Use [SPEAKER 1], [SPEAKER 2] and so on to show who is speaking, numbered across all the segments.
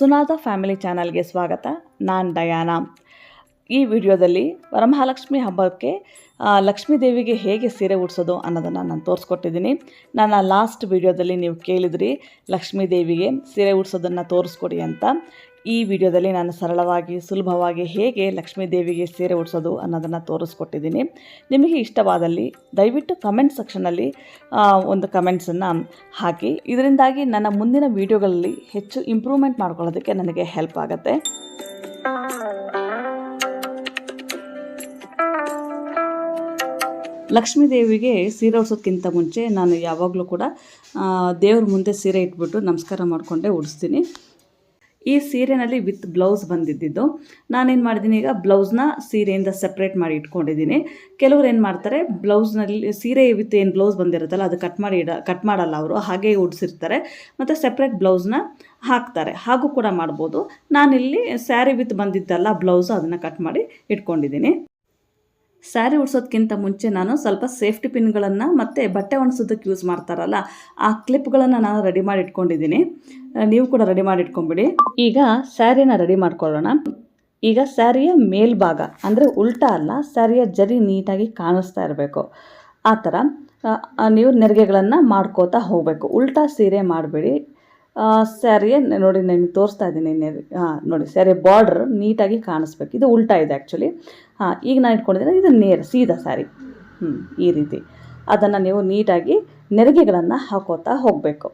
[SPEAKER 1] Sunada family ಚಾನಲ್ಗೆ ಸ್ವಾಗತ. ನಾನು ಡಯಾನಾ. ಈ ವಿಡಿಯೋದಲ್ಲಿ ವರಮಹಾಲಕ್ಷ್ಮಿ ಹಬ್ಬಕ್ಕೆ ಲಕ್ಷ್ಮೀ ದೇವಿಗೆ ಹೇಗೆ ಸೀರೆ ಉಡಿಸೋದು ಅನ್ನೋದನ್ನು ನಾನು ತೋರಿಸ್ಕೊಟ್ಟಿದ್ದೀನಿ. ನನ್ನ ಲಾಸ್ಟ್ ವಿಡಿಯೋದಲ್ಲಿ ನೀವು ಕೇಳಿದ್ರಿ ಲಕ್ಷ್ಮೀ ದೇವಿಗೆ ಸೀರೆ ಉಡಿಸೋದನ್ನು ತೋರಿಸ್ಕೊಡಿ ಅಂತ. ಈ ವಿಡಿಯೋದಲ್ಲಿ ನಾನು ಸರಳವಾಗಿ, ಸುಲಭವಾಗಿ ಹೇಗೆ ಲಕ್ಷ್ಮೀ ದೇವಿಗೆ ಸೀರೆ ಉಡಿಸೋದು ಅನ್ನೋದನ್ನು ತೋರಿಸ್ಕೊಟ್ಟಿದ್ದೀನಿ. ನಿಮಗೆ ಇಷ್ಟವಾದಲ್ಲಿ ದಯವಿಟ್ಟು ಕಮೆಂಟ್ ಸೆಕ್ಷನಲ್ಲಿ ಒಂದು ಕಮೆಂಟ್ಸನ್ನು ಹಾಕಿ. ಇದರಿಂದಾಗಿ ನನ್ನ ಮುಂದಿನ ವಿಡಿಯೋಗಳಲ್ಲಿ ಹೆಚ್ಚು ಇಂಪ್ರೂವ್ಮೆಂಟ್ ಮಾಡ್ಕೊಳ್ಳೋದಕ್ಕೆ ನನಗೆ ಹೆಲ್ಪ್ ಆಗುತ್ತೆ. ಲಕ್ಷ್ಮೀ ದೇವಿಗೆ ಸೀರೆ ಉಡ್ಸೋದಕ್ಕಿಂತ ಮುಂಚೆ ನಾನು ಯಾವಾಗಲೂ ಕೂಡ ದೇವ್ರ ಮುಂದೆ ಸೀರೆ ಇಟ್ಬಿಟ್ಟು ನಮಸ್ಕಾರ ಮಾಡಿಕೊಂಡೇ ಉಡಿಸ್ತೀನಿ. ಈ ಸೀರೆನಲ್ಲಿ ವಿತ್ ಬ್ಲೌಸ್ ಬಂದಿದ್ದಿದ್ದು, ನಾನೇನು ಮಾಡಿದ್ದೀನಿ ಈಗ ಬ್ಲೌಸ್ನ ಸೀರೆಯಿಂದ ಸಪ್ರೇಟ್ ಮಾಡಿ ಇಟ್ಕೊಂಡಿದ್ದೀನಿ. ಕೆಲವ್ರು ಏನು ಮಾಡ್ತಾರೆ, ಬ್ಲೌಸ್ನಲ್ಲಿ ಸೀರೆ ವಿತ್ ಏನು ಬ್ಲೌಸ್ ಬಂದಿರುತ್ತಲ್ಲ, ಅದು ಕಟ್ ಮಾಡಿ ಇಡ ಕಟ್ ಮಾಡಲ್ಲ ಅವರು, ಹಾಗೆ ಉಡ್ಸಿರ್ತಾರೆ. ಮತ್ತು ಸಪ್ರೇಟ್ ಬ್ಲೌಸ್ನ ಹಾಕ್ತಾರೆ. ಹಾಗೂ ಕೂಡ ಮಾಡ್ಬೋದು. ನಾನಿಲ್ಲಿ ಸ್ಯಾರಿ ವಿತ್ ಬಂದಿದ್ದಲ್ಲ ಬ್ಲೌಸು ಅದನ್ನು ಕಟ್ ಮಾಡಿ ಇಟ್ಕೊಂಡಿದ್ದೀನಿ. ಸ್ಯಾರಿ ಉಡ್ಸೋದಕ್ಕಿಂತ ಮುಂಚೆ ನಾನು ಸ್ವಲ್ಪ ಸೇಫ್ಟಿ ಪಿನ್ಗಳನ್ನು ಮತ್ತು ಬಟ್ಟೆ ಒಣಸೋದಕ್ಕೆ ಯೂಸ್ ಮಾಡ್ತಾರಲ್ಲ, ಆ ಕ್ಲಿಪ್ಗಳನ್ನು ನಾನು ರೆಡಿ ಮಾಡಿ ಇಟ್ಕೊಂಡಿದ್ದೀನಿ. ನೀವು ಕೂಡ ರೆಡಿ ಮಾಡಿ ಇಟ್ಕೊಂಬಿಡಿ. ಈಗ ಸ್ಯಾರಿನ ರೆಡಿ ಮಾಡ್ಕೊಳ್ಳೋಣ. ಈಗ ಸ್ಯಾರಿಯ ಮೇಲ್ಭಾಗ, ಅಂದರೆ ಉಲ್ಟಾ ಅಲ್ಲ, ಸ್ಯಾರಿಯ ಜರಿ ನೀಟಾಗಿ ಕಾಣಿಸ್ತಾ ಇರಬೇಕು. ಆ ಥರ ನೀವು ನೆರಿಗೆಗಳನ್ನು ಮಾಡ್ಕೋತಾ ಹೋಗಬೇಕು. ಉಲ್ಟಾ ಸೀರೆ ಮಾಡಬೇಡಿ. ಸ್ಯಾರಿಯ ನೋಡಿ ನಾನು ತೋರಿಸ್ತಾ ಇದ್ದೀನಿ ಹಾಂ, ನೋಡಿ ಸ್ಯಾರಿ ಬಾರ್ಡ್ರ್ ನೀಟಾಗಿ ಕಾಣಿಸ್ಬೇಕು. ಇದು ಉಲ್ಟಾ ಇದೆ ಆ್ಯಕ್ಚುಲಿ ಹಾಂ, ಈಗ ನಾನು ಇಟ್ಕೊಂಡಿದ್ದೀನಿ, ಇದು ನೇರ, ಸೀದಾ ಸ್ಯಾರಿ ಹ್ಞೂ ಈ ರೀತಿ. ಅದನ್ನು ನೀವು ನೀಟಾಗಿ ನೆರಿಗೆಗಳನ್ನು ಹಾಕೋತಾ ಹೋಗಬೇಕು.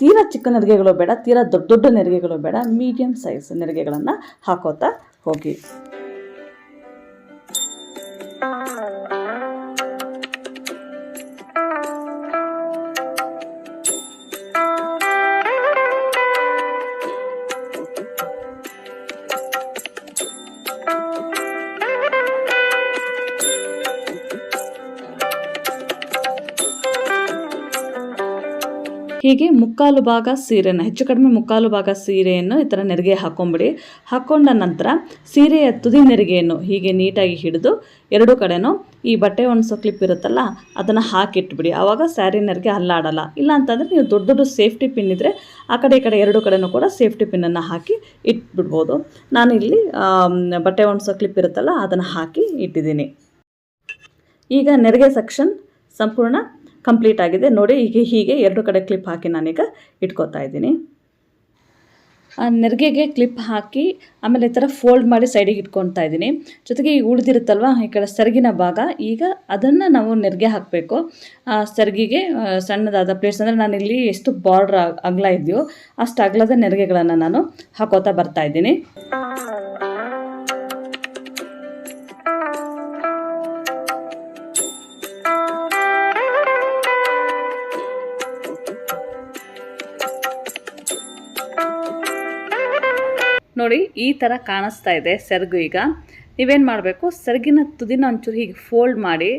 [SPEAKER 1] ತೀರಾ ಚಿಕ್ಕ ನೆರಿಗೆಗಳು ಬೇಡ, ತೀರಾ ದೊಡ್ಡ ದೊಡ್ಡ ನೆರಿಗೆಗಳು ಬೇಡ ಮೀಡಿಯಮ್ ಸೈಜ್ ನೆರಿಗೆಗಳನ್ನು ಹಾಕೋತಾ ಹೋಗಿ. ಹೀಗೆ ಮುಕ್ಕಾಲು ಭಾಗ ಸೀರೆಯನ್ನು ಹೆಚ್ಚು ಕಡಿಮೆ ಮುಕ್ಕಾಲು ಭಾಗ ಸೀರೆಯನ್ನು ಈ ಥರ ನೆರಿಗೆ ಹಾಕೊಂಬಿಡಿ. ಹಾಕೊಂಡ ನಂತರ ಸೀರೆಯ ತುದಿ ನೆರಿಗೆಯನ್ನು ಹೀಗೆ ನೀಟಾಗಿ ಹಿಡಿದು ಎರಡು ಕಡೆನೂ ಈ ಬಟ್ಟೆ ಒಣಸೋ ಕ್ಲಿಪ್ ಇರುತ್ತಲ್ಲ ಅದನ್ನು ಹಾಕಿಟ್ಬಿಡಿ. ಆವಾಗ ಸ್ಯಾರಿ ನೆರಿಗೆ ಅಲ್ಲಾಡಲ್ಲ. ಇಲ್ಲ ಅಂತಂದರೆ ನೀವು ದೊಡ್ಡ ದೊಡ್ಡ ಸೇಫ್ಟಿ ಪಿನ್ ಇದ್ದರೆ ಆ ಕಡೆ ಈ ಕಡೆ ಎರಡು ಕಡೆನೂ ಕೂಡ ಸೇಫ್ಟಿ ಪಿನ್ನನ್ನು ಹಾಕಿ ಇಟ್ಬಿಡ್ಬೋದು. ನಾನು ಇಲ್ಲಿ ಆಮ್, ಬಟ್ಟೆ ಒಣಸೋ ಕ್ಲಿಪ್ ಇರುತ್ತಲ್ಲ ಅದನ್ನು ಹಾಕಿ ಇಟ್ಟಿದ್ದೀನಿ. ಈಗ ನೆರಿಗೆ ಸೆಕ್ಷನ್ ಸಂಪೂರ್ಣ ಕಂಪ್ಲೀಟ್ ಆಗಿದೆ. ನೋಡಿ ಈಗ ಹೀಗೆ ಎರಡು ಕಡೆ ಕ್ಲಿಪ್ ಹಾಕಿ ನಾನೀಗ ಇಟ್ಕೋತಾ ಇದ್ದೀನಿ. ನೆರಿಗೆಗೆ ಕ್ಲಿಪ್ ಹಾಕಿ ಆಮೇಲೆ ಈ ಥರ ಫೋಲ್ಡ್ ಮಾಡಿ ಸೈಡಿಗೆ ಇಟ್ಕೊತಾ ಇದ್ದೀನಿ. ಜೊತೆಗೆ ಈಗ ಉಳಿದಿರುತ್ತಲ್ವ, ಈ ಕಡೆ ಸೆರಗಿನ ಭಾಗ, ಈಗ ಅದನ್ನು ನಾವು ನೆರಿಗೆ ಹಾಕಬೇಕು. ಆ ಸೆರಗಿಗೆ ಸಣ್ಣದಾದ ಪ್ಲೇಟ್ಸ್ ಅಂದರೆ ಇಲ್ಲಿ ಎಷ್ಟು ಬಾರ್ಡ್ರ್ ಅಗ್ಲ ಇದೆಯೋ ಅಷ್ಟು ಅಗ್ಲದ ನೆರಿಗೆಗಳನ್ನು ನಾನು ಹಾಕೋತಾ ಬರ್ತಾ ನೋಡಿ ಈ ಥರ ಕಾಣಿಸ್ತಾ ಇದೆ ಸೆರಗು ಈಗ. ನೀವೇನು ಮಾಡಬೇಕು? ಸೆರಗಿನ ತುದಿನ ಒಂಚೂರು ಹೀಗೆ ಫೋಲ್ಡ್ ಮಾಡಿ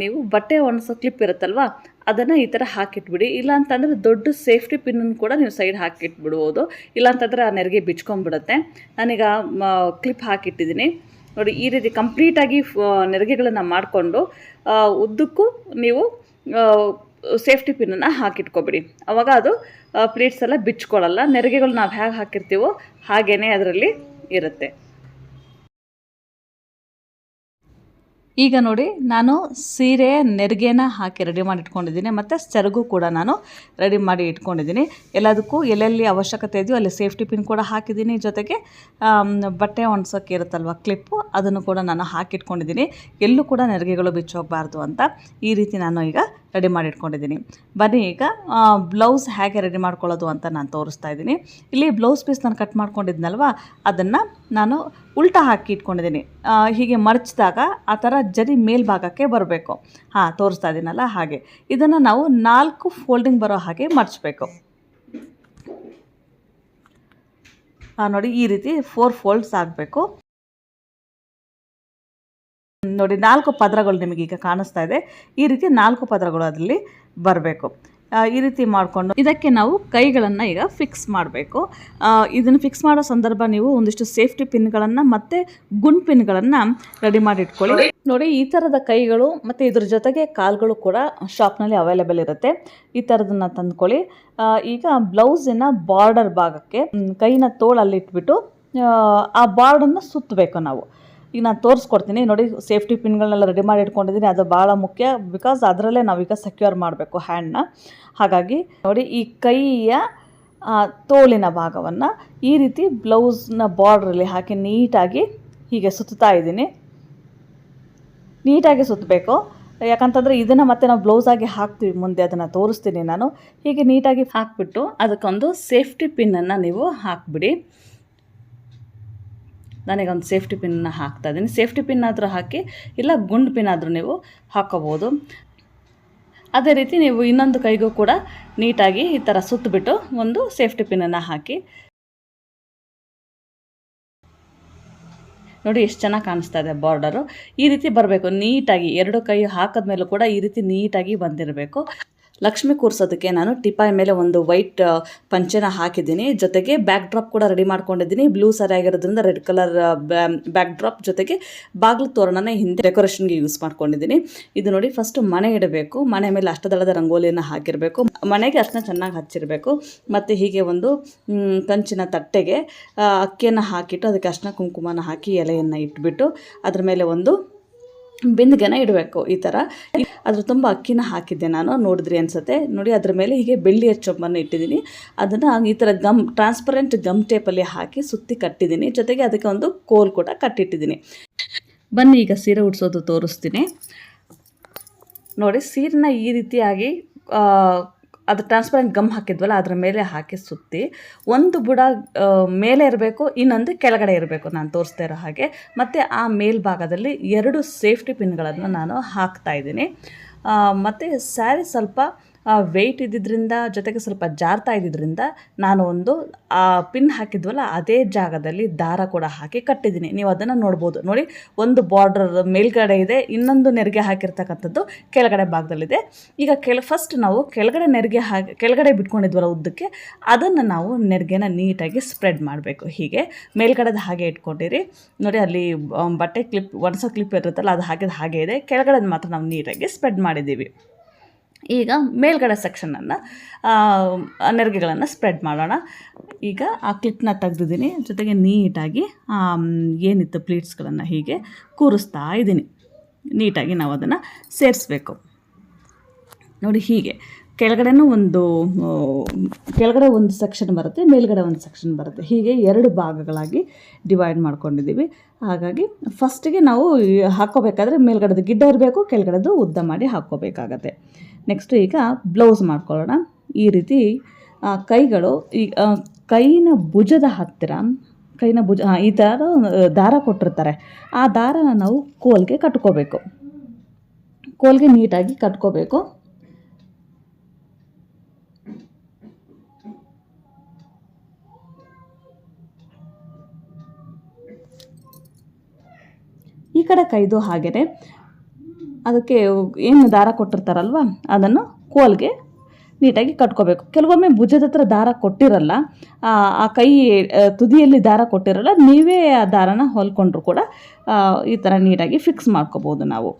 [SPEAKER 1] ನೀವು ಬಟ್ಟೆ ಒಣಸೋ ಕ್ಲಿಪ್ ಇರುತ್ತಲ್ವ, ಅದನ್ನು ಈ ಥರ ಹಾಕಿಟ್ಬಿಡಿ. ಇಲ್ಲಾಂತಂದರೆ ದೊಡ್ಡ ಸೇಫ್ಟಿ ಪಿನ್ನನ್ನು ಕೂಡ ನೀವು ಸೈಡ್ ಹಾಕಿಟ್ಬಿಡ್ಬೋದು. ಇಲ್ಲಾಂತಂದರೆ ಆ ನೆರಿಗೆ ಬಿಚ್ಕೊಂಡ್ಬಿಡುತ್ತೆ. ನಾನೀಗ ಕ್ಲಿಪ್ ಹಾಕಿಟ್ಟಿದ್ದೀನಿ. ನೋಡಿ, ಈ ರೀತಿ ಕಂಪ್ಲೀಟಾಗಿ ನೆರಿಗೆಗಳನ್ನು ಮಾಡಿಕೊಂಡು ಉದ್ದಕ್ಕೂ ನೀವು ಸೇಫ್ಟಿ ಪಿನ್ನನ್ನು ಹಾಕಿಟ್ಕೊಬಿಡಿ. ಅವಾಗ ಅದು ಪ್ಲೇಟ್ಸ್ ಎಲ್ಲ ಬಿಚ್ಕೊಳ್ಳಲ್ಲ. ನೆರಿಗೆಗಳು ನಾವು ಹೇಗೆ ಹಾಕಿರ್ತೀವೋ ಹಾಗೇ ಅದರಲ್ಲಿ ಇರುತ್ತೆ. ಈಗ ನೋಡಿ, ನಾನು ಸೀರೆ, ನೆರಿಗೆನ ಹಾಕಿ ರೆಡಿ ಮಾಡಿ ಇಟ್ಕೊಂಡಿದ್ದೀನಿ. ಮತ್ತು ಸೆರಗು ಕೂಡ ನಾನು ರೆಡಿ ಮಾಡಿ ಇಟ್ಕೊಂಡಿದ್ದೀನಿ. ಎಲ್ಲದಕ್ಕೂ ಎಲ್ಲೆಲ್ಲಿ ಅವಶ್ಯಕತೆ ಇದೆಯೋ ಅಲ್ಲಿ ಸೇಫ್ಟಿ ಪಿನ್ ಕೂಡ ಹಾಕಿದ್ದೀನಿ. ಜೊತೆಗೆ ಬಟ್ಟೆ ಒಣಸೋಕ್ಕೆ ಇರುತ್ತಲ್ವ ಕ್ಲಿಪ್ಪು, ಅದನ್ನು ಕೂಡ ನಾನು ಹಾಕಿಟ್ಕೊಂಡಿದ್ದೀನಿ. ಎಲ್ಲೂ ಕೂಡ ನೆರಿಗೆಗಳು ಬಿಚ್ಚೋಗಬಾರ್ದು ಅಂತ ಈ ರೀತಿ ನಾನು ಈಗ ರೆಡಿ ಮಾಡಿ ಇಟ್ಕೊಂಡಿದ್ದೀನಿ ಬನ್ನಿ ಈಗ ಬ್ಲೌಸ್ ಹೇಗೆ ರೆಡಿ ಮಾಡ್ಕೊಳ್ಳೋದು ಅಂತ ನಾನು ತೋರಿಸ್ತಾ ಇದ್ದೀನಿ. ಇಲ್ಲಿ ಬ್ಲೌಸ್ ಪೀಸ್ ನಾನು ಕಟ್ ಮಾಡ್ಕೊಂಡಿದ್ನಲ್ವ? ಅದನ್ನು ನಾನು ಉಲ್ಟಾ ಹಾಕಿ ಇಟ್ಕೊಂಡಿದ್ದೀನಿ. ಹೀಗೆ ಮರ್ಚಿದಾಗ ಆ ಥರ ಜರಿ ಮೇಲ್ಭಾಗಕ್ಕೆ ಬರಬೇಕು. ಹಾಂ, ತೋರಿಸ್ತಾ ಇದ್ದೀನಲ್ಲ ಹಾಗೆ. ಇದನ್ನು ನಾವು ನಾಲ್ಕು ಫೋಲ್ಡಿಂಗ್ ಬರೋ ಹಾಗೆ ಮಡಚಬೇಕು ನೋಡಿ ಈ ರೀತಿ ಫೋರ್ ಫೋಲ್ಡ್ಸ್ ಆಗಬೇಕು. ನೋಡಿ, ನಾಲ್ಕು ಪದರಗಳು ನಿಮಗೆ ಈಗ ಕಾಣಿಸ್ತಾ ಇದೆ. ಈ ರೀತಿ ನಾಲ್ಕು ಪದರಗಳು ಅದರಲ್ಲಿ ಬರಬೇಕು. ಈ ರೀತಿ ಮಾಡಿಕೊಂಡು ಇದಕ್ಕೆ ನಾವು ಕೈಗಳನ್ನು ಈಗ ಫಿಕ್ಸ್ ಮಾಡಬೇಕು. ಇದನ್ನು ಫಿಕ್ಸ್ ಮಾಡೋ ಸಂದರ್ಭ ನೀವು ಒಂದಿಷ್ಟು ಸೇಫ್ಟಿ ಪಿನ್ಗಳನ್ನು ಮತ್ತು ಗುಂಡ್ ಪಿನ್ಗಳನ್ನು ರೆಡಿ ಮಾಡಿ ಇಟ್ಕೊಳ್ಳಿ. ನೋಡಿ, ಈ ಥರದ ಕೈಗಳು ಮತ್ತು ಇದ್ರ ಜೊತೆಗೆ ಕಾಲ್ಗಳು ಕೂಡ ಶಾಪ್ನಲ್ಲಿ ಅವೈಲೇಬಲ್ ಇರುತ್ತೆ. ಈ ಥರದನ್ನು ತಂದ್ಕೊಳ್ಳಿ. ಈಗ ಬ್ಲೌಸಿನ ಬಾರ್ಡರ್ ಭಾಗಕ್ಕೆ ಕೈನ ತೋಳಲ್ಲಿ ಇಟ್ಬಿಟ್ಟು, ಆ ಬಾರ್ಡನ್ನು ಸುತ್ತಬೇಕು ನಾವು. ಈಗ ನಾನು ತೋರಿಸ್ಕೊಡ್ತೀನಿ. ನೋಡಿ ಸೇಫ್ಟಿ ಪಿನ್ಗಳನ್ನೆಲ್ಲ ರೆಡಿ ಮಾಡಿ ಇಟ್ಕೊಂಡಿದ್ದೀನಿ. ಅದು ಭಾಳ ಮುಖ್ಯ. ಬಿಕಾಸ್ ಅದರಲ್ಲೇ ನಾವೀಗ ಸೆಕ್ಯೂರ್ ಮಾಡಬೇಕು ಹ್ಯಾಂಡ್ನ ಹಾಗಾಗಿ, ನೋಡಿ, ಈ ಕೈಯ ತೋಳಿನ ಭಾಗವನ್ನು ಈ ರೀತಿ ಬ್ಲೌಸ್ನ ಬಾರ್ಡ್ರಲ್ಲಿ ಹಾಕಿ ನೀಟಾಗಿ ಹೀಗೆ ಸುತ್ತಾ ಇದ್ದೀನಿ. ನೀಟಾಗಿ ಸುತ್ತಬೇಕು ಯಾಕಂತಂದರೆ ಇದನ್ನು ಮತ್ತೆ ನಾವು ಬ್ಲೌಸಾಗಿ ಹಾಕ್ತೀವಿ ಮುಂದೆ. ಅದನ್ನು ತೋರಿಸ್ತೀನಿ ನಾನು. ಹೀಗೆ ನೀಟಾಗಿ ಹಾಕ್ಬಿಟ್ಟು ಅದಕ್ಕೊಂದು ಸೇಫ್ಟಿ ಪಿನ್ನನ್ನು ನೀವು ಹಾಕ್ಬಿಡಿ. ನನಗೊಂದು ಸೇಫ್ಟಿ ಪಿನ್ನ ಹಾಕ್ತಾ ಇದ್ದೀನಿ. ಸೇಫ್ಟಿ ಪಿನ್ ಆದರೂ ಹಾಕಿ, ಇಲ್ಲ ಗುಂಡು ಪಿನ್ ಆದರೂ ನೀವು ಹಾಕೋಬೋದು ಅದೇ ರೀತಿ ನೀವು ಇನ್ನೊಂದು ಕೈಗೂ ಕೂಡ ನೀಟಾಗಿ ಈ ಥರ ಸುತ್ತಬಿಟ್ಟು ಒಂದು ಸೇಫ್ಟಿ ಪಿನ್ನನ್ನು ಹಾಕಿ. ನೋಡಿ ಎಷ್ಟು ಚೆನ್ನಾಗಿ ಕಾಣಿಸ್ತಾ ಇದೆ ಬಾರ್ಡರು. ಈ ರೀತಿ ಬರಬೇಕು. ನೀಟಾಗಿ ಎರಡು ಕೈ ಹಾಕಿದ್ಮೇಲೂ ಕೂಡ ಈ ರೀತಿ ನೀಟಾಗಿ ಬಂದಿರಬೇಕು. ಲಕ್ಷ್ಮಿ ಕೂರ್ಸೋದಕ್ಕೆ ನಾನು ಟಿಪಾಯ್ ಮೇಲೆ ಒಂದು ವೈಟ್ ಪಂಚೆನ ಹಾಕಿದ್ದೀನಿ. ಜೊತೆಗೆ ಬ್ಯಾಕ್ ಡ್ರಾಪ್ ಕೂಡ ರೆಡಿ ಮಾಡ್ಕೊಂಡಿದ್ದೀನಿ. ಬ್ಲೂ ಸರಿ ಆಗಿರೋದ್ರಿಂದ ರೆಡ್ ಕಲರ್ ಬ್ಯಾಕ್ ಡ್ರಾಪ್ ಜೊತೆಗೆ ಬಾಗಿಲು ತೋರಣನ ಹಿಂದೆ ಡೆಕೋರೇಷನ್ಗೆ ಯೂಸ್ ಮಾಡ್ಕೊಂಡಿದ್ದೀನಿ. ಇದು ನೋಡಿ ಫಸ್ಟ್ ಮನೆ ಇಡಬೇಕು. ಮನೆ ಮೇಲೆ ಅಷ್ಟದಳದ ರಂಗೋಲಿಯನ್ನು ಹಾಕಿರಬೇಕು. ಮನೆಗೆ ಅಷ್ಟನ್ನ ಚೆನ್ನಾಗಿ ಹಚ್ಚಿರಬೇಕು. ಮತ್ತು ಹೀಗೆ ಒಂದು ಕಂಚಿನ ತಟ್ಟೆಗೆ ಅಕ್ಕಿಯನ್ನು ಹಾಕಿಟ್ಟು ಅದಕ್ಕೆ ಅಷ್ಟ ಕುಂಕುಮನ ಹಾಕಿ ಎಲೆಯನ್ನು ಇಟ್ಬಿಟ್ಟು ಅದ್ರ ಮೇಲೆ ಒಂದು ಬಿಂದಿಗೆನ ಇಡಬೇಕು ಈ ಥರ. ಅದ್ರ ತುಂಬ ಅಕ್ಕಿನ ಹಾಕಿದ್ದೆ ನಾನು, ನೋಡಿದ್ರಿ ಅನ್ಸುತ್ತೆ. ನೋಡಿ, ಅದ್ರ ಮೇಲೆ ಹೀಗೆ ಬೆಳ್ಳಿಯ ಚೊಂಬನ್ನು ಇಟ್ಟಿದ್ದೀನಿ. ಅದನ್ನು ಈ ಥರ ಗಮ್ ಟ್ರಾನ್ಸ್ಪರೆಂಟ್ ಗಮ್ ಟೇಪಲ್ಲಿ ಹಾಕಿ ಸುತ್ತಿ ಕಟ್ಟಿದ್ದೀನಿ. ಜೊತೆಗೆ ಅದಕ್ಕೆ ಒಂದು ಕೋಲ್ ಕೂಡ ಕಟ್ಟಿಟ್ಟಿದ್ದೀನಿ. ಬನ್ನಿ, ಈಗ ಸೀರೆ ಉಡ್ಸೋದು ತೋರಿಸ್ತೀನಿ. ನೋಡಿ, ಸೀರೆನ ಈ ರೀತಿಯಾಗಿ ಅದು ಟ್ರಾನ್ಸ್ಪರೆಂಟ್ ಗಮ್ ಹಾಕಿದ್ವಲ್ಲ, ಅದ್ರ ಮೇಲೆ ಹಾಕಿ ಸುತ್ತಿ, ಒಂದು ಬುಡ ಮೇಲೆ ಇರಬೇಕು, ಇನ್ನೊಂದು ಕೆಳಗಡೆ ಇರಬೇಕು, ನಾನು ತೋರಿಸ್ತಾ ಇರೋ ಹಾಗೆ. ಮತ್ತು ಆ ಮೇಲ್ಭಾಗದಲ್ಲಿ ಎರಡು ಸೇಫ್ಟಿ ಪಿನ್ಗಳನ್ನು ನಾನು ಹಾಕ್ತಾ ಇದ್ದೀನಿ. ಮತ್ತು ಸ್ಯಾರಿ ಸ್ವಲ್ಪ ವೆಯ್ಟ್ ಇದ್ದಿದ್ದರಿಂದ ಜೊತೆಗೆ ಸ್ವಲ್ಪ ಜಾರ್ತಾ ಇದ್ದಿದ್ದರಿಂದ ನಾನು ಒಂದು, ಆ ಪಿನ್ ಹಾಕಿದ್ವಲ್ಲ ಅದೇ ಜಾಗದಲ್ಲಿ ದಾರ ಕೂಡ ಹಾಕಿ ಕಟ್ಟಿದ್ದೀನಿ. ನೀವು ಅದನ್ನು ನೋಡ್ಬೋದು. ನೋಡಿ, ಒಂದು ಬಾರ್ಡರ್ ಮೇಲ್ಗಡೆ ಇದೆ, ಇನ್ನೊಂದು ನೆರಿಗೆ ಹಾಕಿರ್ತಕ್ಕಂಥದ್ದು ಕೆಳಗಡೆ ಭಾಗದಲ್ಲಿದೆ. ಈಗ ಕೆಲ ಫಸ್ಟ್ ನಾವು ಕೆಳಗಡೆ ನೆರಿಗೆ ಹಾಕಿ, ಕೆಳಗಡೆ ಬಿಟ್ಕೊಂಡಿದ್ವಲ್ಲ ಉದ್ದಕ್ಕೆ, ಅದನ್ನು ನಾವು ನೆರಿಗೆನ ನೀಟಾಗಿ ಸ್ಪ್ರೆಡ್ ಮಾಡಬೇಕು. ಹೀಗೆ ಮೇಲ್ಗಡೆದ ಹಾಗೆ ಇಟ್ಕೊಂಡಿರಿ. ನೋಡಿ, ಅಲ್ಲಿ ಬಟ್ಟೆ ಕ್ಲಿಪ್ ಒಣಸೋ ಕ್ಲಿಪ್ ಇರುತ್ತಲ್ಲ ಅದು ಹಾಕಿದ ಹಾಗೆ ಇದೆ. ಕೆಳಗಡೆದು ಮಾತ್ರ ನಾವು ನೀಟಾಗಿ ಸ್ಪ್ರೆಡ್ ಮಾಡಿದ್ದೀವಿ. ಈಗ ಮೇಲ್ಗಡೆ ಸೆಕ್ಷನನ್ನು ನೆರಿಗೆಗಳನ್ನು ಸ್ಪ್ರೆಡ್ ಮಾಡೋಣ. ಈಗ ಆ ಕ್ಲಿಪ್ನ ತೆಗೆದಿದ್ದೀನಿ. ಜೊತೆಗೆ ನೀಟಾಗಿ ಏನಿತ್ತು ಪ್ಲೀಟ್ಸ್ಗಳನ್ನು ಹೀಗೆ ಕೂರಿಸ್ತಾ ಇದ್ದೀನಿ. ನೀಟಾಗಿ ನಾವು ಅದನ್ನು ಸೇರಿಸ್ಬೇಕು. ನೋಡಿ ಹೀಗೆ. ಕೆಳಗಡೆನೂ ಒಂದು ಕೆಳಗಡೆ ಒಂದು ಸೆಕ್ಷನ್ ಬರುತ್ತೆ, ಮೇಲ್ಗಡೆ ಒಂದು ಸೆಕ್ಷನ್ ಬರುತ್ತೆ. ಹೀಗೆ ಎರಡು ಭಾಗಗಳಾಗಿ ಡಿವೈಡ್ ಮಾಡ್ಕೊಂಡಿದ್ದೀವಿ. ಹಾಗಾಗಿ ಫಸ್ಟಿಗೆ ನಾವು ಹಾಕ್ಕೋಬೇಕಾದ್ರೆ ಮೇಲ್ಗಡೆದು ಗಿಡ್ಡ ಇರಬೇಕು, ಕೆಳಗಡೆದು ಉದ್ದ ಮಾಡಿ ಹಾಕ್ಕೋಬೇಕಾಗತ್ತೆ ನೆಕ್ಸ್ಟು ಈಗ ಬ್ಲೌಸ್ ಮಾಡ್ಕೊಳ್ಳೋಣ. ಈ ರೀತಿ ಕೈಗಳು, ಈ ಕೈನ ಭುಜದ ಹತ್ತಿರ, ಕೈನ ಭುಜ ಈ ಥರ ದಾರ ಕೊಟ್ಟಿರ್ತಾರೆ. ಆ ದಾರನ ನಾವು ಕೋಲ್ಗೆ ಕಟ್ಕೋಬೇಕು. ಕೋಲ್ಗೆ ನೀಟಾಗಿ ಕಟ್ಕೋಬೇಕು. ಈ ಕಡೆ ಕೈದು ಹಾಗೆಯೇ ಅದಕ್ಕೆ ಏನು ದಾರ ಕೊಟ್ಟಿರ್ತಾರಲ್ವ? ಅದನ್ನು ಕೋಲ್ಗೆ ನೀಟಾಗಿ ಕಟ್ಕೋಬೇಕು. ಕೆಲವೊಮ್ಮೆ ಭುಜದ ಹತ್ರ ದಾರ ಕೊಟ್ಟಿರಲ್ಲ, ಆ ಕೈ ತುದಿಯಲ್ಲಿ ದಾರ ಕೊಟ್ಟಿರಲ್ಲ, ನೀವೇ ಆ ದಾರನ ಹೊಲ್ಕೊಂಡ್ರು ಕೂಡ ಈ ಥರ ನೀಟಾಗಿ ಫಿಕ್ಸ್ ಮಾಡ್ಕೋಬೋದು ನಾವು.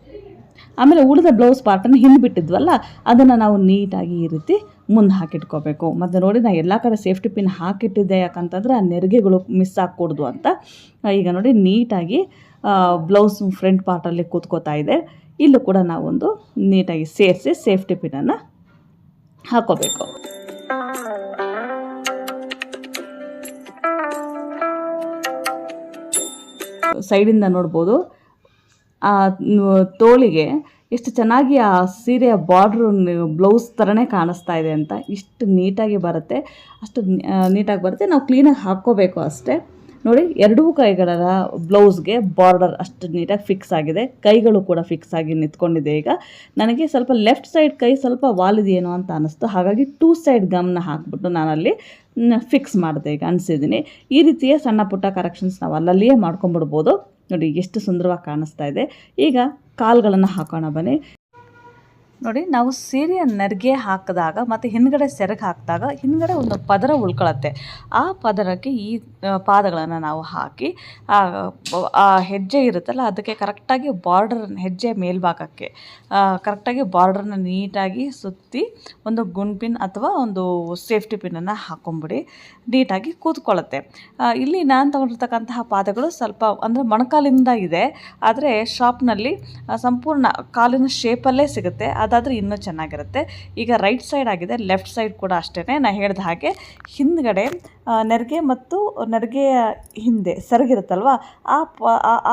[SPEAKER 1] ಆಮೇಲೆ ಉಳಿದ ಬ್ಲೌಸ್ ಪಾರ್ಟನ್ನು ಹಿಂದೆ ಬಿಟ್ಟಿದ್ವಲ್ಲ ಅದನ್ನು ನಾವು ನೀಟಾಗಿ ಈ ರೀತಿ ಮುಂದೆ ಹಾಕಿಟ್ಕೋಬೇಕು. ಮತ್ತು ನೋಡಿ ನಾನು ಎಲ್ಲ ಕಡೆ ಸೇಫ್ಟಿ ಪಿನ್ ಹಾಕಿಟ್ಟಿದ್ದೆ, ಯಾಕಂತಂದರೆ ಆ ನೆರಿಗೆಗಳು ಮಿಸ್ ಆಗಕೂಡ್ದು ಅಂತ. ಈಗ ನೋಡಿ, ನೀಟಾಗಿ ಬ್ಲೌಸ್ ಫ್ರಂಟ್ ಪಾರ್ಟಲ್ಲಿ ಕೂತ್ಕೋತಾ ಇದೆ. ಇಲ್ಲೂ ಕೂಡ ನಾವೊಂದು ನೀಟಾಗಿ ಸೇರಿಸಿ ಸೇಫ್ಟಿ ಪಿನ್ನನ್ನು ಹಾಕೋಬೇಕು. ಸೈಡಿಂದ ನೋಡ್ಬೋದು, ಆ ತೋಳಿಗೆ ಎಷ್ಟು ಚೆನ್ನಾಗಿ ಆ ಸೀರೆಯ ಬಾರ್ಡ್ರು, ಬ್ಲೌಸ್ ಥರನೇ ಕಾಣಿಸ್ತಾ ಇದೆ ಅಂತ ಇಷ್ಟು ನೀಟಾಗಿ ಬರುತ್ತೆ. ಅಷ್ಟು ನೀಟಾಗಿ ಬರುತ್ತೆ. ನಾವು ಕ್ಲೀನಾಗಿ ಹಾಕ್ಕೋಬೇಕು ಅಷ್ಟೇ. ನೋಡಿ, ಎರಡೂ ಕೈಗಳ ಬ್ಲೌಸ್ಗೆ ಬಾರ್ಡರ್ ಅಷ್ಟು ನೀಟಾಗಿ ಫಿಕ್ಸ್ ಆಗಿದೆ. ಕೈಗಳು ಕೂಡ ಫಿಕ್ಸ್ ಆಗಿ ನಿಂತ್ಕೊಂಡಿದೆ ಈಗ. ನನಗೆ ಸ್ವಲ್ಪ ಲೆಫ್ಟ್ ಸೈಡ್ ಕೈ ಸ್ವಲ್ಪ ವಾಲಿದೆಯೇನೋ ಅಂತ ಅನ್ನಿಸ್ತು ಹಾಗಾಗಿ ಟೂ ಸೈಡ್ ಗಮ್ನ ಹಾಕ್ಬಿಟ್ಟು ನಾನಲ್ಲಿ ಫಿಕ್ಸ್ ಮಾಡಿದೆ ಈಗ ಅನಿಸಿದ್ದೀನಿ ಈ ರೀತಿಯ ಸಣ್ಣ ಪುಟ್ಟ ಕರೆಕ್ಷನ್ಸ್ ನಾವು ಅಲ್ಲಲ್ಲಿಯೇ ಮಾಡ್ಕೊಂಬಿಡ್ಬೋದು. ನೋಡಿ, ಎಷ್ಟು ಸುಂದರವಾಗಿ ಕಾಣಿಸ್ತಾ ಇದೆ. ಈಗ ಕಾಲುಗಳನ್ನು ಹಾಕೋಣ ಬನ್ನಿ. ನೋಡಿ, ನಾವು ಸೀರೆಯ ನೆರಿಗೆ ಹಾಕಿದಾಗ ಮತ್ತು ಹಿಂದ್ಗಡೆ ಸೆರಗು ಹಾಕಿದಾಗ ಹಿಂದ್ಗಡೆ ಒಂದು ಪದರ ಉಳ್ಕೊಳತ್ತೆ. ಆ ಪದರಕ್ಕೆ ಈ ಪಾದಗಳನ್ನು ನಾವು ಹಾಕಿ, ಆ ಹೆಜ್ಜೆ ಇರುತ್ತಲ್ಲ, ಅದಕ್ಕೆ ಕರೆಕ್ಟಾಗಿ ಬಾರ್ಡರ್, ಹೆಜ್ಜೆ ಮೇಲ್ಭಾಗಕ್ಕೆ ಕರೆಕ್ಟಾಗಿ ಬಾರ್ಡ್ರನ್ನ ನೀಟಾಗಿ ಸುತ್ತಿ ಒಂದು ಗುಂಡ್ ಪಿನ್ ಅಥವಾ ಒಂದು ಸೇಫ್ಟಿ ಪಿನ್ನನ್ನು ಹಾಕೊಂಬಿಡಿ. ನೀಟಾಗಿ ಕೂತ್ಕೊಳ್ಳುತ್ತೆ. ಇಲ್ಲಿ ನಾನು ತಗೊಂಡಿರ್ತಕ್ಕಂತಹ ಪಾದಗಳು ಸ್ವಲ್ಪ ಅಂದರೆ ಮೊಣಕಾಲಿಂದ ಇದೆ. ಆದರೆ ಶಾಪ್ನಲ್ಲಿ ಸಂಪೂರ್ಣ ಕಾಲಿನ ಶೇಪಲ್ಲೇ ಸಿಗುತ್ತೆ. ಅದಾದರೆ ಇನ್ನೂ ಚೆನ್ನಾಗಿರುತ್ತೆ. ಈಗ ರೈಟ್ ಸೈಡ್ ಆಗಿದೆ, ಲೆಫ್ಟ್ ಸೈಡ್ ಕೂಡ ಅಷ್ಟೇ ನಾನು ಹೇಳಿದ ಹಾಗೆ ಹಿಂದ್ಗಡೆ ನೆರಿಗೆ ಮತ್ತು ನೆರಿಗೆಯ ಹಿಂದೆ ಸೆರಗಿರುತ್ತಲ್ವ? ಆ ಪ,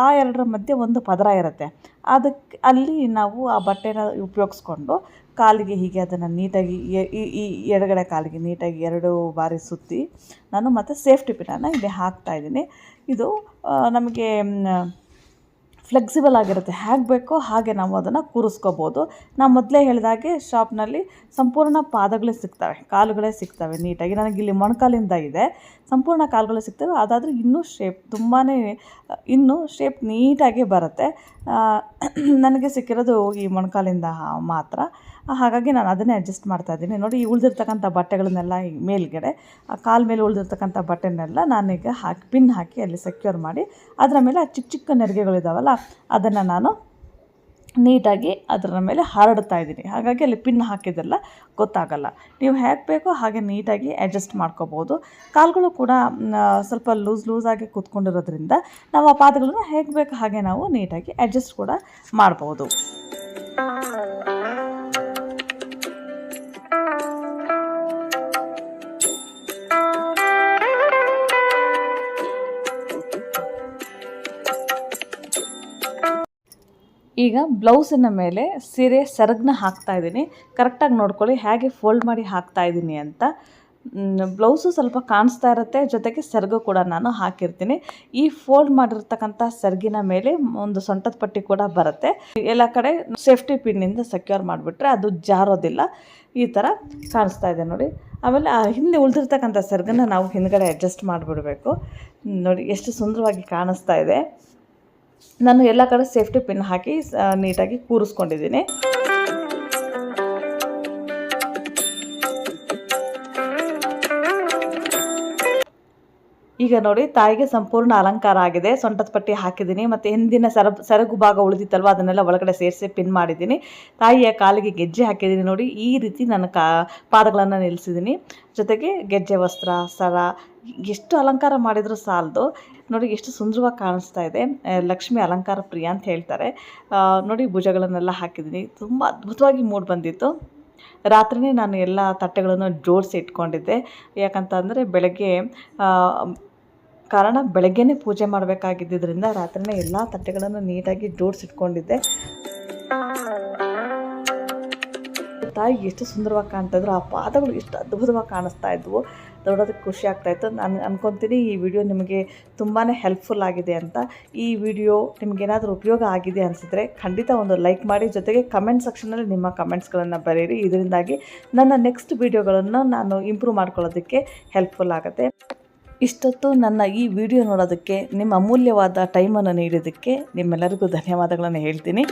[SPEAKER 1] ಆ ಎರಡರ ಮಧ್ಯೆ ಒಂದು ಪದರ ಇರುತ್ತೆ. ಅದಕ್ಕೆ ಅಲ್ಲಿ ನಾವು ಆ ಬಟ್ಟೆನ ಉಪಯೋಗಿಸ್ಕೊಂಡು ಕಾಲಿಗೆ ಹೀಗೆ ಅದನ್ನು ನೀಟಾಗಿ ಈ ಎಡಗಡೆ ಕಾಲಿಗೆ ನೀಟಾಗಿ ಎರಡು ಬಾರಿ ಸುತ್ತಿ ನಾನು ಮತ್ತು ಸೇಫ್ಟಿ ಪಿನ್ನನ್ನು ಇಲ್ಲಿ ಹಾಕ್ತಾ ಇದ್ದೀನಿ. ಇದು ನಮಗೆ ಫ್ಲೆಕ್ಸಿಬಲ್ ಆಗಿರುತ್ತೆ. ಹೇಗೆ ಬೇಕೋ ಹಾಗೆ ನಾವು ಅದನ್ನು ಕೂರಿಸ್ಕೋಬೋದು. ನಾವು ಮೊದಲೇ ಹೇಳಿದಾಗೆ ಶಾಪ್ನಲ್ಲಿ ಸಂಪೂರ್ಣ ಪಾದಗಳೇ ಸಿಗ್ತವೆ, ಕಾಲುಗಳೇ ಸಿಗ್ತವೆ ನೀಟಾಗಿ. ನನಗಿಲ್ಲಿ ಮೊಣಕಾಲಿಂದ ಇದೆ. ಸಂಪೂರ್ಣ ಕಾಲುಗಳು ಸಿಗ್ತವೆ, ಅದಾದರೆ ಇನ್ನೂ ಶೇಪ್ ತುಂಬಾ ಇನ್ನೂ ಶೇಪ್ ನೀಟಾಗಿ ಬರುತ್ತೆ. ನನಗೆ ಸಿಕ್ಕಿರೋದು ಈ ಮೊಣಕಾಲಿಂದ ಮಾತ್ರ. ಹಾಗಾಗಿ ನಾನು ಅದನ್ನೇ ಅಡ್ಜಸ್ಟ್ ಮಾಡ್ತಾ ಇದ್ದೀನಿ. ನೋಡಿ, ಈ ಉಳಿದಿರ್ತಕ್ಕಂಥ ಬಟ್ಟೆಗಳನ್ನೆಲ್ಲ ಮೇಲ್ಗಡೆ, ಆ ಕಾಲ ಮೇಲೆ ಉಳಿದಿರ್ತಕ್ಕಂಥ ಬಟ್ಟೆನೆಲ್ಲ ನಾನೀಗ ಹಾಕಿ, ಪಿನ್ ಹಾಕಿ ಅಲ್ಲಿ ಸೆಕ್ಯೂರ್ ಮಾಡಿ, ಅದರ ಮೇಲೆ ಆ ಚಿಕ್ಕ ಚಿಕ್ಕ ನೆರಿಗೆಗಳಿದ್ದಾವಲ್ಲ ಅದನ್ನು ನಾನು ನೀಟಾಗಿ ಅದರ ಮೇಲೆ ಹರಡ್ತಾ ಇದ್ದೀನಿ. ಹಾಗಾಗಿ ಅಲ್ಲಿ ಪಿನ್ ಹಾಕಿದ್ದೆಲ್ಲ ಗೊತ್ತಾಗಲ್ಲ. ನೀವು ಹೇಗೆ ಬೇಕೋ ಹಾಗೆ ನೀಟಾಗಿ ಅಡ್ಜಸ್ಟ್ ಮಾಡ್ಕೋಬೋದು. ಕಾಲುಗಳು ಕೂಡ ಸ್ವಲ್ಪ ಲೂಸ್ ಲೂಸಾಗಿ ಕೂತ್ಕೊಂಡಿರೋದ್ರಿಂದ ನಾವು ಆ ಪಾದಗಳನ್ನ ಹೇಗೆ ಬೇಕೋ ಹಾಗೆ ನಾವು ನೀಟಾಗಿ ಅಡ್ಜಸ್ಟ್ ಕೂಡ ಮಾಡ್ಬೋದು. ಈಗ ಬ್ಲೌಸಿನ ಮೇಲೆ ಸೀರೆ ಸೆರಗನ್ನ ಹಾಕ್ತಾ ಇದ್ದೀನಿ. ಕರೆಕ್ಟಾಗಿ ನೋಡ್ಕೊಳ್ಳಿ, ಹೇಗೆ ಫೋಲ್ಡ್ ಮಾಡಿ ಹಾಕ್ತಾ ಇದ್ದೀನಿ ಅಂತ. ಬ್ಲೌಸು ಸ್ವಲ್ಪ ಕಾಣಿಸ್ತಾ ಇರುತ್ತೆ, ಜೊತೆಗೆ ಸೆರಗು ಕೂಡ ನಾನು ಹಾಕಿರ್ತೀನಿ. ಈ ಫೋಲ್ಡ್ ಮಾಡಿರ್ತಕ್ಕಂಥ ಸೆರಗಿನ ಮೇಲೆ ಒಂದು ಸೊಂಟದ ಪಟ್ಟಿ ಕೂಡ ಬರುತ್ತೆ. ಎಲ್ಲ ಕಡೆ ಸೇಫ್ಟಿ ಪಿನ್ನಿಂದ ಸೆಕ್ಯೂರ್ ಮಾಡಿಬಿಟ್ರೆ ಅದು ಜಾರೋದಿಲ್ಲ. ಈ ಥರ ಕಾಣಿಸ್ತಾ ಇದೆ ನೋಡಿ. ಆಮೇಲೆ ಆ ಹಿಂದೆ ಉಳಿದಿರ್ತಕ್ಕಂಥ ಸೆರಗನ್ನ ನಾವು ಹಿಂದ್ಗಡೆ ಅಡ್ಜಸ್ಟ್ ಮಾಡಿಬಿಡಬೇಕು. ನೋಡಿ, ಎಷ್ಟು ಸುಂದರವಾಗಿ ಕಾಣಿಸ್ತಾ ಇದೆ. ನಾನು ಎಲ್ಲ ಕಡೆ ಸೇಫ್ಟಿ ಪಿನ್ ಹಾಕಿ ನೀಟಾಗಿ ಕೂರಿಸ್ಕೊಂಡಿದ್ದೀನಿ. ಈಗ ನೋಡಿ, ತಾಯಿಗೆ ಸಂಪೂರ್ಣ ಅಲಂಕಾರ ಆಗಿದೆ. ಸೊಂಟದ ಪಟ್ಟಿ ಹಾಕಿದ್ದೀನಿ. ಮತ್ತು ಹಿಂದಿನ ಸರ, ಸರಗು ಭಾಗ ಉಳಿದಿತ್ತಲ್ವ? ಅದನ್ನೆಲ್ಲ ಒಳಗಡೆ ಸೇರಿಸಿ ಪಿನ್ ಮಾಡಿದ್ದೀನಿ. ತಾಯಿಯ ಕಾಲಿಗೆ ಗೆಜ್ಜೆ ಹಾಕಿದ್ದೀನಿ ನೋಡಿ. ಈ ರೀತಿ ನಾನು ಕಾ, ಪಾದಗಳನ್ನು ನಿಲ್ಲಿಸಿದ್ದೀನಿ. ಜೊತೆಗೆ ಗೆಜ್ಜೆ ವಸ್ತ್ರ, ಸರ, ಎಷ್ಟು ಅಲಂಕಾರ ಮಾಡಿದರೂ ಸಾಲದು. ನೋಡಿ ಎಷ್ಟು ಸುಂದರವಾಗಿ ಕಾಣಿಸ್ತಾ ಇದೆ. ಲಕ್ಷ್ಮಿ ಅಲಂಕಾರ ಪ್ರಿಯ ಅಂತ ಹೇಳ್ತಾರೆ. ನೋಡಿ, ಭುಜಗಳನ್ನೆಲ್ಲ ಹಾಕಿದ್ದೀನಿ. ತುಂಬ ಅದ್ಭುತವಾಗಿ ಮೂಡ್ ಬಂದಿತ್ತು. ರಾತ್ರಿನೇ ನಾನು ಎಲ್ಲ ತಟ್ಟೆಗಳನ್ನು ಜೋಡಿಸಿ ಇಟ್ಕೊಂಡಿದ್ದೆ. ಯಾಕಂತಂದರೆ, ಬೆಳಗ್ಗೆ ಕಾರಣ ಬೆಳಗ್ಗೆನೇ ಪೂಜೆ ಮಾಡಬೇಕಾಗಿದ್ದರಿಂದ ರಾತ್ರಿನೇ ಎಲ್ಲ ತಟ್ಟೆಗಳನ್ನು ನೀಟಾಗಿ ಜೋಡಿಸಿಟ್ಕೊಂಡಿದ್ದೆ ತಾಯಿ, ಎಷ್ಟು ಸುಂದರವಾಗಿ ಕಾಣ್ತಾ ಇದ್ರು. ಆ ಪಾದಗಳು ಎಷ್ಟು ಅದ್ಭುತವಾಗಿ ಕಾಣಿಸ್ತಾ ಇದ್ವು. ನೋಡೋದಕ್ಕೆ ಖುಷಿ ಆಗ್ತಾಯಿತ್ತು ನಾನು ಅನ್ಕೊತೀನಿ ಈ ವಿಡಿಯೋ ನಿಮಗೆ ತುಂಬಾ ಹೆಲ್ಪ್ಫುಲ್ ಆಗಿದೆ ಅಂತ. ಈ ವಿಡಿಯೋ ನಿಮಗೇನಾದರೂ ಉಪಯೋಗ ಆಗಿದೆ ಅನಿಸಿದ್ರೆ ಖಂಡಿತ ಒಂದು ಲೈಕ್ ಮಾಡಿ, ಜೊತೆಗೆ ಕಮೆಂಟ್ ಸೆಕ್ಷನಲ್ಲಿ ನಿಮ್ಮ ಕಮೆಂಟ್ಸ್ಗಳನ್ನು ಬರೀರಿ ಇದರಿಂದಾಗಿ ನನ್ನ ನೆಕ್ಸ್ಟ್ ವಿಡಿಯೋಗಳನ್ನು ನಾನು ಇಂಪ್ರೂವ್ ಮಾಡ್ಕೊಳ್ಳೋದಕ್ಕೆ ಹೆಲ್ಪ್ಫುಲ್ ಆಗುತ್ತೆ. ಇಷ್ಟೊತ್ತು ನನ್ನ ಈ ವಿಡಿಯೋ ನೋಡೋದಕ್ಕೆ ನಿಮ್ಮ ಅಮೂಲ್ಯವಾದ ಟೈಮನ್ನು ನೀಡೋದಕ್ಕೆ ನಿಮ್ಮೆಲ್ಲರಿಗೂ ಧನ್ಯವಾದಗಳನ್ನು ಹೇಳ್ತೀನಿ.